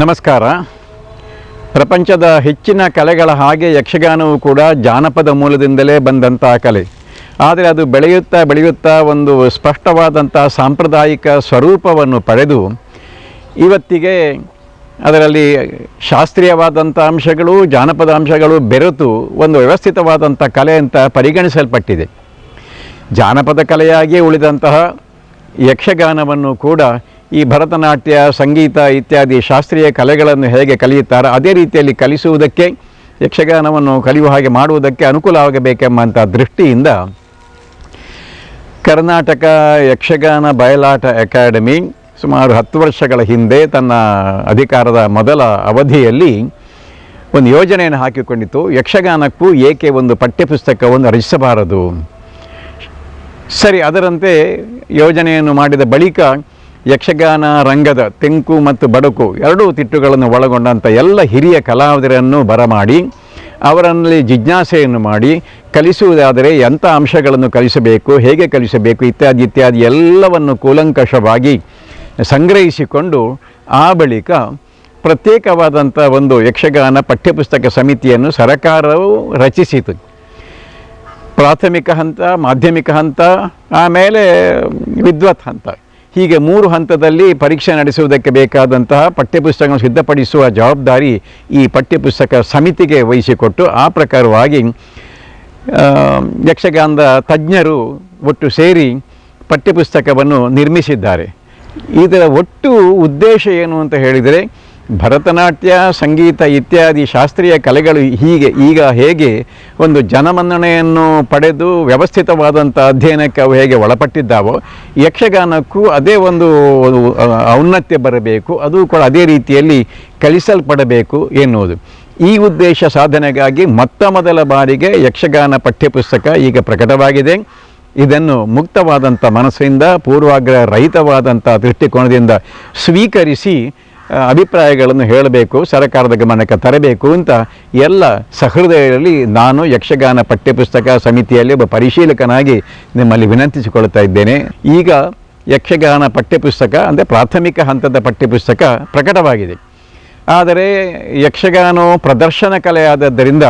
ನಮಸ್ಕಾರ. ಪ್ರಪಂಚದ ಹೆಚ್ಚಿನ ಕಲೆಗಳ ಹಾಗೆ ಯಕ್ಷಗಾನವು ಕೂಡ ಜಾನಪದ ಮೂಲದಿಂದಲೇ ಬಂದಂಥ ಕಲೆ. ಆದರೆ ಅದು ಬೆಳೆಯುತ್ತಾ ಬೆಳೆಯುತ್ತಾ ಒಂದು ಸ್ಪಷ್ಟವಾದಂಥ ಸಾಂಪ್ರದಾಯಿಕ ಸ್ವರೂಪವನ್ನು ಪಡೆದು, ಇವತ್ತಿಗೆ ಅದರಲ್ಲಿ ಶಾಸ್ತ್ರೀಯವಾದಂಥ ಅಂಶಗಳು, ಜಾನಪದ ಅಂಶಗಳು ಬೆರೆತು ಒಂದು ವ್ಯವಸ್ಥಿತವಾದಂಥ ಕಲೆ ಅಂತ ಪರಿಗಣಿಸಲ್ಪಟ್ಟಿದೆ. ಜಾನಪದ ಕಲೆಯಾಗಿಯೇ ಉಳಿದಂತಹ ಯಕ್ಷಗಾನವನ್ನು ಕೂಡ ಈ ಭರತನಾಟ್ಯ, ಸಂಗೀತ ಇತ್ಯಾದಿ ಶಾಸ್ತ್ರೀಯ ಕಲೆಗಳನ್ನು ಹೇಗೆ ಕಲಿಯುತ್ತಾರೋ ಅದೇ ರೀತಿಯಲ್ಲಿ ಕಲಿಸುವುದಕ್ಕೆ ಯಕ್ಷಗಾನವನ್ನು ಕಲಿಯುವ ಹಾಗೆ ಮಾಡುವುದಕ್ಕೆ ಅನುಕೂಲವಾಗಬೇಕೆಂಬಂಥ ದೃಷ್ಟಿಯಿಂದ ಕರ್ನಾಟಕ ಯಕ್ಷಗಾನ ಬಯಲಾಟ ಅಕಾಡೆಮಿ ಸುಮಾರು ಹತ್ತು ವರ್ಷಗಳ ಹಿಂದೆ ತನ್ನ ಅಧಿಕಾರದ ಮೊದಲ ಅವಧಿಯಲ್ಲಿ ಒಂದು ಯೋಜನೆಯನ್ನು ಹಾಕಿಕೊಂಡಿತ್ತು. ಯಕ್ಷಗಾನಕ್ಕೂ ಏಕೆ ಒಂದು ಪಠ್ಯಪುಸ್ತಕವನ್ನು ರಚಿಸಬಾರದು? ಸರಿ, ಅದರಂತೆ ಯೋಜನೆಯನ್ನು ಮಾಡಿದ ಬಳಿಕ ಯಕ್ಷಗಾನ ರಂಗದ ತೆಂಕು ಮತ್ತು ಬಡಕು ಎರಡೂ ತಿಟ್ಟುಗಳನ್ನು ಒಳಗೊಂಡಂಥ ಎಲ್ಲ ಹಿರಿಯ ಕಲಾವಿದರನ್ನು ಬರಮಾಡಿ, ಅವರಲ್ಲಿ ಜಿಜ್ಞಾಸೆಯನ್ನು ಮಾಡಿ, ಕಲಿಸುವುದಾದರೆ ಎಂಥ ಅಂಶಗಳನ್ನು ಕಲಿಸಬೇಕು, ಹೇಗೆ ಕಲಿಸಬೇಕು, ಇತ್ಯಾದಿ ಇತ್ಯಾದಿ ಎಲ್ಲವನ್ನು ಕೂಲಂಕಷವಾಗಿ ಸಂಗ್ರಹಿಸಿಕೊಂಡು ಆ ಬಳಿಕ ಪ್ರತ್ಯೇಕವಾದಂಥ ಒಂದು ಯಕ್ಷಗಾನ ಪಠ್ಯಪುಸ್ತಕ ಸಮಿತಿಯನ್ನು ಸರಕಾರವು ರಚಿಸಿತು. ಪ್ರಾಥಮಿಕ ಹಂತ, ಮಾಧ್ಯಮಿಕ ಹಂತ, ಆಮೇಲೆ ವಿದ್ವತ್ ಹಂತ. ಹೀಗೆ ಮೂರು ಹಂತದಲ್ಲಿ ಪರೀಕ್ಷೆ ನಡೆಸುವುದಕ್ಕೆ ಬೇಕಾದಂತಹ ಪಠ್ಯಪುಸ್ತಕವನ್ನು ಸಿದ್ಧಪಡಿಸುವ ಜವಾಬ್ದಾರಿ ಈ ಪಠ್ಯಪುಸ್ತಕ ಸಮಿತಿಗೆ ವಹಿಸಿಕೊಟ್ಟು ಆ ಪ್ರಕಾರವಾಗಿ ಯಕ್ಷಗಾನದ ತಜ್ಞರು ಒಟ್ಟು ಸೇರಿ ಪಠ್ಯಪುಸ್ತಕವನ್ನು ನಿರ್ಮಿಸಿದ್ದಾರೆ. ಇದರ ಒಟ್ಟು ಉದ್ದೇಶ ಏನು ಅಂತ ಹೇಳಿದರೆ ಭರತನಾಟ್ಯ, ಸಂಗೀತ ಇತ್ಯಾದಿ ಶಾಸ್ತ್ರೀಯ ಕಲೆಗಳು ಹೀಗೆ, ಈಗ ಹೇಗೆ ಒಂದು ಜನಮನ್ನಣೆಯನ್ನು ಪಡೆದು ವ್ಯವಸ್ಥಿತವಾದಂಥ ಅಧ್ಯಯನಕ್ಕೆ ಅವು ಹೇಗೆ ಒಳಪಟ್ಟಿದ್ದಾವೋ ಯಕ್ಷಗಾನಕ್ಕೂ ಅದೇ ಒಂದು ಔನ್ನತ್ಯ ಬರಬೇಕು, ಅದು ಕೂಡ ಅದೇ ರೀತಿಯಲ್ಲಿ ಕಲಿಸಲ್ಪಡಬೇಕು ಎನ್ನುವುದು. ಈ ಉದ್ದೇಶ ಸಾಧನೆಗಾಗಿ ಮೊತ್ತ ಮೊದಲ ಬಾರಿಗೆ ಯಕ್ಷಗಾನ ಪಠ್ಯಪುಸ್ತಕ ಈಗ ಪ್ರಕಟವಾಗಿದೆ. ಇದನ್ನು ಮುಕ್ತವಾದಂಥ ಮನಸ್ಸಿಂದ ಪೂರ್ವಾಗ್ರಹ ರಹಿತವಾದಂಥ ದೃಷ್ಟಿಕೋನದಿಂದ ಸ್ವೀಕರಿಸಿ ಅಭಿಪ್ರಾಯಗಳನ್ನು ಹೇಳಬೇಕು, ಸರ್ಕಾರದ ಗಮನಕ್ಕೆ ತರಬೇಕು ಅಂತ ಎಲ್ಲ ಸಹೃದಯರಲ್ಲಿ ನಾನು ಯಕ್ಷಗಾನ ಪಠ್ಯಪುಸ್ತಕ ಸಮಿತಿಯಲ್ಲಿ ಒಬ್ಬ ಪರಿಶೀಲಕನಾಗಿ ನಿಮ್ಮಲ್ಲಿ ವಿನಂತಿಸಿಕೊಳ್ತಾ ಇದ್ದೇನೆ. ಈಗ ಯಕ್ಷಗಾನ ಪಠ್ಯಪುಸ್ತಕ ಅಂದರೆ ಪ್ರಾಥಮಿಕ ಹಂತದ ಪಠ್ಯಪುಸ್ತಕ ಪ್ರಕಟವಾಗಿದೆ. ಆದರೆ ಯಕ್ಷಗಾನವು ಪ್ರದರ್ಶನ ಕಲೆಯಾದದ್ದರಿಂದ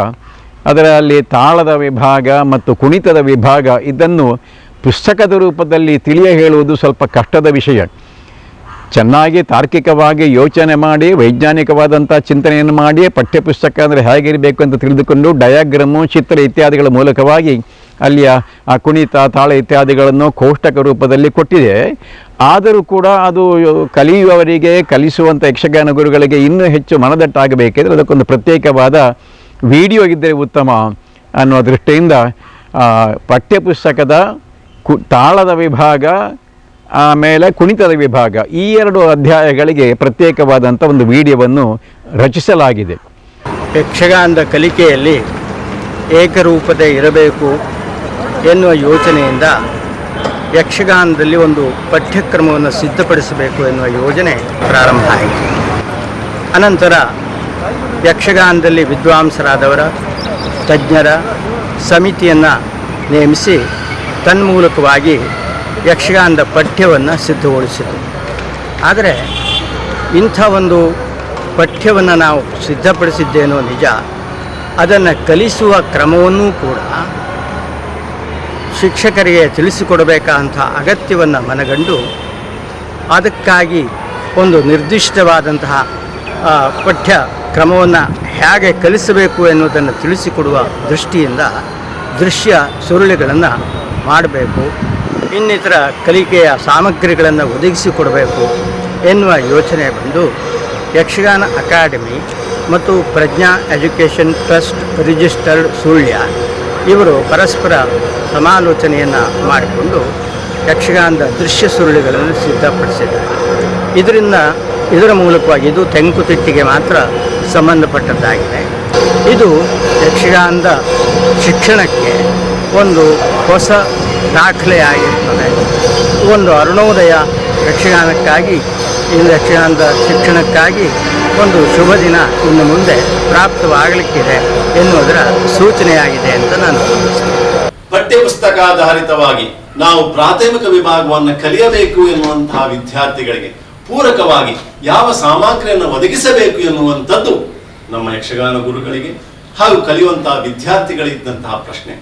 ಅದರಲ್ಲಿ ತಾಳದ ವಿಭಾಗ ಮತ್ತು ಕುಣಿತದ ವಿಭಾಗ ಇದನ್ನು ಪುಸ್ತಕದ ರೂಪದಲ್ಲಿ ತಿಳಿಯ ಹೇಳುವುದು ಸ್ವಲ್ಪ ಕಷ್ಟದ ವಿಷಯ. ಚೆನ್ನಾಗಿ ತಾರ್ಕಿಕವಾಗಿ ಯೋಚನೆ ಮಾಡಿ ವೈಜ್ಞಾನಿಕವಾದಂಥ ಚಿಂತನೆಯನ್ನು ಮಾಡಿ, ಪಠ್ಯಪುಸ್ತಕ ಅಂದರೆ ಹೇಗಿರಬೇಕು ಅಂತ ತಿಳಿದುಕೊಂಡು ಡಯಾಗ್ರಾಮು, ಚಿತ್ರ ಇತ್ಯಾದಿಗಳ ಮೂಲಕವಾಗಿ ಅಲ್ಲಿಯ ಆ ಕುಣಿತ, ತಾಳ ಇತ್ಯಾದಿಗಳನ್ನು ಕೋಷ್ಟಕ ರೂಪದಲ್ಲಿ ಕೊಟ್ಟಿದೆ. ಆದರೂ ಕೂಡ ಅದು ಕಲಿಯುವವರಿಗೆ ಕಲಿಸುವಂಥ ಯಕ್ಷಗಾನ ಗುರುಗಳಿಗೆ ಇನ್ನೂ ಹೆಚ್ಚು ಮನದಟ್ಟಾಗಬೇಕಿದ್ರೆ ಅದಕ್ಕೊಂದು ಪ್ರತ್ಯೇಕವಾದ ವಿಡಿಯೋ ಇದ್ದರೆ ಉತ್ತಮ ಅನ್ನೋ ದೃಷ್ಟಿಯಿಂದ ಪಠ್ಯಪುಸ್ತಕದ ಕು, ತಾಳದ ವಿಭಾಗ ಆಮೇಲೆ ಕುಣಿತದ ವಿಭಾಗ. ಈ ಎರಡು ಅಧ್ಯಾಯಗಳಿಗೆ ಪ್ರತ್ಯೇಕವಾದಂಥ ಒಂದು ವಿಡಿಯೋವನ್ನು ರಚಿಸಲಾಗಿದೆ. ಯಕ್ಷಗಾನದ ಕಲಿಕೆಯಲ್ಲಿ ಏಕರೂಪತೆ ಇರಬೇಕು ಎನ್ನುವ ಯೋಚನೆಯಿಂದ ಯಕ್ಷಗಾನದಲ್ಲಿ ಒಂದು ಪಠ್ಯಕ್ರಮವನ್ನು ಸಿದ್ಧಪಡಿಸಬೇಕು ಎನ್ನುವ ಯೋಜನೆ ಪ್ರಾರಂಭ ಆಯಿತು ಅನಂತರ ಯಕ್ಷಗಾನದಲ್ಲಿ ವಿದ್ವಾಂಸರಾದವರ, ತಜ್ಞರ ಸಮಿತಿಯನ್ನು ನೇಮಿಸಿ ತನ್ಮೂಲಕವಾಗಿ ಯಕ್ಷಗಾನದ ಪಠ್ಯವನ್ನು ಸಿದ್ಧಗೊಳಿಸಿತು ಆದರೆ ಇಂಥ ಒಂದು ಪಠ್ಯವನ್ನು ನಾವು ಸಿದ್ಧಪಡಿಸಿದ್ದೇನೋ ನಿಜ, ಅದನ್ನು ಕಲಿಸುವ ಕ್ರಮವನ್ನೂ ಕೂಡ ಶಿಕ್ಷಕರಿಗೆ ತಿಳಿಸಿಕೊಡಬೇಕಂಥ ಅಗತ್ಯವನ್ನು ಮನಗಂಡು ಅದಕ್ಕಾಗಿ ಒಂದು ನಿರ್ದಿಷ್ಟವಾದಂತಹ ಪಠ್ಯ ಕ್ರಮವನ್ನು ಹೇಗೆ ಕಲಿಸಬೇಕು ಎನ್ನುವುದನ್ನು ತಿಳಿಸಿಕೊಡುವ ದೃಷ್ಟಿಯಿಂದ ದೃಶ್ಯ ಸುರುಳಿಗಳನ್ನು ಮಾಡಬೇಕು. ಇನ್ನಿತರ ಕಲಿಕೆಯ ಸಾಮಗ್ರಿಗಳನ್ನು ಒದಗಿಸಿಕೊಡಬೇಕು ಎನ್ನುವ ಯೋಚನೆ ಬಂದು ಯಕ್ಷಗಾನ ಅಕಾಡೆಮಿ ಮತ್ತು Prajna education trust registered Sullia ಇವರು ಪರಸ್ಪರ ಸಮಾಲೋಚನೆಯನ್ನು ಮಾಡಿಕೊಂಡು ಯಕ್ಷಗಾನದ ದೃಶ್ಯ ಸುರುಳಿಗಳನ್ನು ಸಿದ್ಧಪಡಿಸಿದ್ದಾರೆ. ಇದರಿಂದ ಇದರ ಮೂಲಕವಾಗಿ ಇದು ತೆಂಕುತಿಟ್ಟಿಗೆ ಮಾತ್ರ ಸಂಬಂಧಪಟ್ಟದ್ದಾಗಿದೆ. ಇದು ಯಕ್ಷಗಾನದ ಶಿಕ್ಷಣಕ್ಕೆ ಒಂದು ಹೊಸ ದಾಖಲೆಯಾಗಿರ್ತದೆ ಒಂದು ಅರುಣೋದಯ ಯಕ್ಷಗಾನಕ್ಕಾಗಿ ಇಂದು ಯಕ್ಷಗಾನದ ಶಿಕ್ಷಣಕ್ಕಾಗಿ ಒಂದು ಶುಭ ದಿನ ಇನ್ನು ಮುಂದೆ ಪ್ರಾಪ್ತವಾಗಲಿಕ್ಕಿದೆ ಎನ್ನುವುದರ ಸೂಚನೆಯಾಗಿದೆ ಅಂತ ನಾನು ಪಠ್ಯಪುಸ್ತಕಾಧಾರಿತವಾಗಿ ನಾವು ಪ್ರಾಥಮಿಕ ವಿಭಾಗವನ್ನು ಕಲಿಯಬೇಕು ಎನ್ನುವಂತಹ ವಿದ್ಯಾರ್ಥಿಗಳಿಗೆ ಪೂರಕವಾಗಿ ಯಾವ ಸಾಮಗ್ರಿಯನ್ನು ಒದಗಿಸಬೇಕು ಎನ್ನುವಂಥದ್ದು ನಮ್ಮ ಯಕ್ಷಗಾನ ಗುರುಗಳಿಗೆ ಹಾಗೂ ಕಲಿಯುವಂತಹ ವಿದ್ಯಾರ್ಥಿಗಳಿದ್ದಂತಹ ಪ್ರಶ್ನೆ.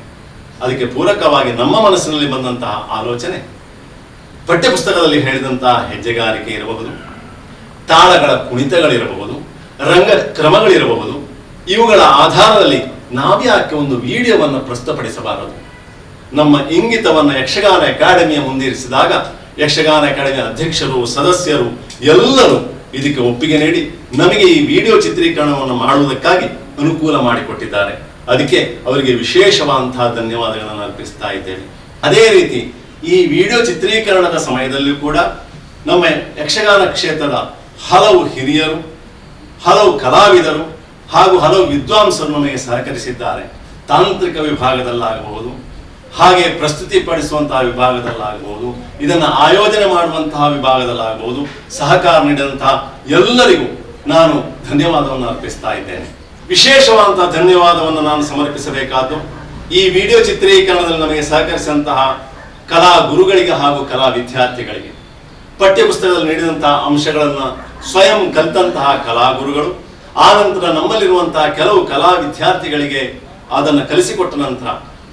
ಅದಕ್ಕೆ ಪೂರಕವಾಗಿ ನಮ್ಮ ಮನಸ್ಸಿನಲ್ಲಿ ಬಂದಂತಹ ಆಲೋಚನೆ ಪಠ್ಯಪುಸ್ತಕದಲ್ಲಿ ಹೇಳಿದಂತಹ ಹೆಜ್ಜೆಗಾರಿಕೆ ಇರಬಹುದು, ತಾಳಗಳ ಕುಣಿತಗಳಿರಬಹುದು, ರಂಗ ಕ್ರಮಗಳಿರಬಹುದು, ಇವುಗಳ ಆಧಾರದಲ್ಲಿ ನಾವ್ಯಾಕೆ ಒಂದು ವಿಡಿಯೋವನ್ನು ಪ್ರಸ್ತುತಪಡಿಸಬಾರದು? ನಮ್ಮ ಇಂಗಿತವನ್ನು ಯಕ್ಷಗಾನ ಅಕಾಡೆಮಿಯ ಮುಂದಿರಿಸಿದಾಗ ಯಕ್ಷಗಾನ ಅಕಾಡೆಮಿಯ ಅಧ್ಯಕ್ಷರು, ಸದಸ್ಯರು ಎಲ್ಲರೂ ಇದಕ್ಕೆ ಒಪ್ಪಿಗೆ ನೀಡಿ ನಮಗೆ ಈ ವಿಡಿಯೋ ಚಿತ್ರೀಕರಣವನ್ನು ಮಾಡುವುದಕ್ಕಾಗಿ ಅನುಕೂಲ ಮಾಡಿಕೊಟ್ಟಿದ್ದಾರೆ. ಅದಕ್ಕೆ ಅವರಿಗೆ ವಿಶೇಷವಾದಂತಹ ಧನ್ಯವಾದಗಳನ್ನು ಅರ್ಪಿಸ್ತಾ ಇದ್ದೇವೆ ಅದೇ ರೀತಿ ಈ ವಿಡಿಯೋ ಚಿತ್ರೀಕರಣದ ಸಮಯದಲ್ಲಿ ಕೂಡ ನಮ್ಮ ಯಕ್ಷಗಾನ ಕ್ಷೇತ್ರದ ಹಲವು ಹಿರಿಯರು, ಹಲವು ಕಲಾವಿದರು ಹಾಗೂ ಹಲವು ವಿದ್ವಾಂಸರು ನಮಗೆ ಸಹಕರಿಸಿದ್ದಾರೆ. ತಾಂತ್ರಿಕ ವಿಭಾಗದಲ್ಲಾಗಬಹುದು, ಹಾಗೆ ಪ್ರಸ್ತುತಿಪಡಿಸುವಂತಹ ವಿಭಾಗದಲ್ಲಾಗಬಹುದು, ಇದನ್ನು ಆಯೋಜನೆ ಮಾಡುವಂತಹ ವಿಭಾಗದಲ್ಲಾಗಬಹುದು, ಸಹಕಾರ ನೀಡಿದಂತಹ ಎಲ್ಲರಿಗೂ ನಾನು ಧನ್ಯವಾದವನ್ನು ಅರ್ಪಿಸ್ತಾ ಇದ್ದೇನೆ. ವಿಶೇಷವಾದಂತಹ ಧನ್ಯವಾದವನ್ನು ನಾನು ಸಮರ್ಪಿಸಬೇಕಾದ್ದು, ಈ ವಿಡಿಯೋ ಚಿತ್ರೀಕರಣದಲ್ಲಿ ನಮಗೆ ಸಹಕರಿಸಿದಂತಹ ಕಲಾ ಗುರುಗಳಿಗೆ ಹಾಗೂ ಕಲಾ ವಿದ್ಯಾರ್ಥಿಗಳಿಗೆ. ಪಠ್ಯಪುಸ್ತಕದಲ್ಲಿ ನೀಡಿದಂತಹ ಅಂಶಗಳನ್ನು ಸ್ವಯಂ ಕಲಿತಂತಹ ಕಲಾಗುರುಗಳು ನಂತರ ನಮ್ಮಲ್ಲಿರುವಂತಹ ಕೆಲವು ಕಲಾ ವಿದ್ಯಾರ್ಥಿಗಳಿಗೆ ಅದನ್ನು ಕಲಿಸಿಕೊಟ್ಟ ನಂತರ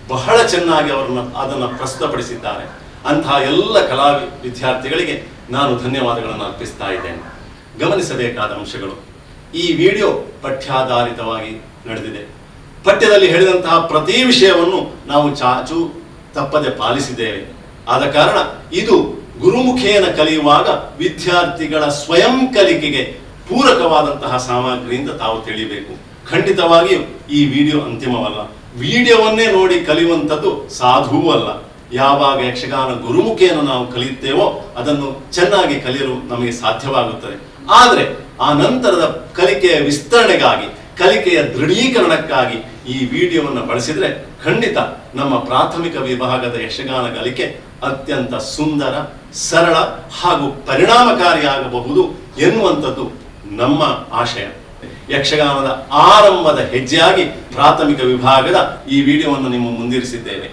ಬಹಳ ಚೆನ್ನಾಗಿ ಅವರನ್ನು ಅದನ್ನು ಪ್ರಸ್ತುತಪಡಿಸಿದ್ದಾರೆ. ಅಂತಹ ಎಲ್ಲ ಕಲಾ ವಿದ್ಯಾರ್ಥಿಗಳಿಗೆ ನಾನು ಧನ್ಯವಾದಗಳನ್ನು ಅರ್ಪಿಸ್ತಾ ಇದ್ದೇನೆ. ಗಮನಿಸಬೇಕಾದ ಅಂಶಗಳು. ಈ ವಿಡಿಯೋ ಪಠ್ಯಾಧಾರಿತವಾಗಿ ನಡೆದಿದೆ. ಪಠ್ಯದಲ್ಲಿ ಹೇಳಿದಂತಹ ಪ್ರತಿ ವಿಷಯವನ್ನು ನಾವು ಚಾಚು ತಪ್ಪದೆ ಪಾಲಿಸಿದ್ದೇವೆ. ಆದ ಕಾರಣ ಇದು ಗುರುಮುಖೇನ ಕಲಿಯುವಾಗ ವಿದ್ಯಾರ್ಥಿಗಳ ಸ್ವಯಂ ಕಲಿಕೆಗೆ ಪೂರಕವಾದಂತಹ ಸಾಮಗ್ರಿಯಿಂದ ತಾವು ತಿಳಿಬೇಕು. ಖಂಡಿತವಾಗಿಯೂ ಈ ವಿಡಿಯೋ ಅಂತಿಮವಲ್ಲ. ವಿಡಿಯೋವನ್ನೇ ನೋಡಿ ಕಲಿಯುವಂಥದ್ದು ಸಾಧುವೂ ಅಲ್ಲ. ಯಾವಾಗ ಯಕ್ಷಗಾನ ಗುರುಮುಖಿಯನ್ನು ನಾವು ಕಲಿಯುತ್ತೇವೋ ಅದನ್ನು ಚೆನ್ನಾಗಿ ಕಲಿಯಲು ನಮಗೆ ಸಾಧ್ಯವಾಗುತ್ತದೆ. ಆದರೆ ಆ ನಂತರದ ಕಲಿಕೆಯ ವಿಸ್ತರಣೆಗಾಗಿ, ಕಲಿಕೆಯ ದೃಢೀಕರಣಕ್ಕಾಗಿ ಈ ವಿಡಿಯೋವನ್ನು ಬಳಸಿದರೆ ಖಂಡಿತ ನಮ್ಮ ಪ್ರಾಥಮಿಕ ವಿಭಾಗದ ಯಕ್ಷಗಾನ ಕಲಿಕೆ ಅತ್ಯಂತ ಸುಂದರ, ಸರಳ ಹಾಗೂ ಪರಿಣಾಮಕಾರಿಯಾಗಬಹುದು ಎನ್ನುವಂಥದ್ದು ನಮ್ಮ ಆಶಯ. ಯಕ್ಷಗಾನದ ಆರಂಭದ ಹೆಜ್ಜೆಯಾಗಿ ಪ್ರಾಥಮಿಕ ವಿಭಾಗದ ಈ ವಿಡಿಯೋವನ್ನು ನಿಮ್ಮ ಮುಂದಿರಿಸಿದ್ದೇವೆ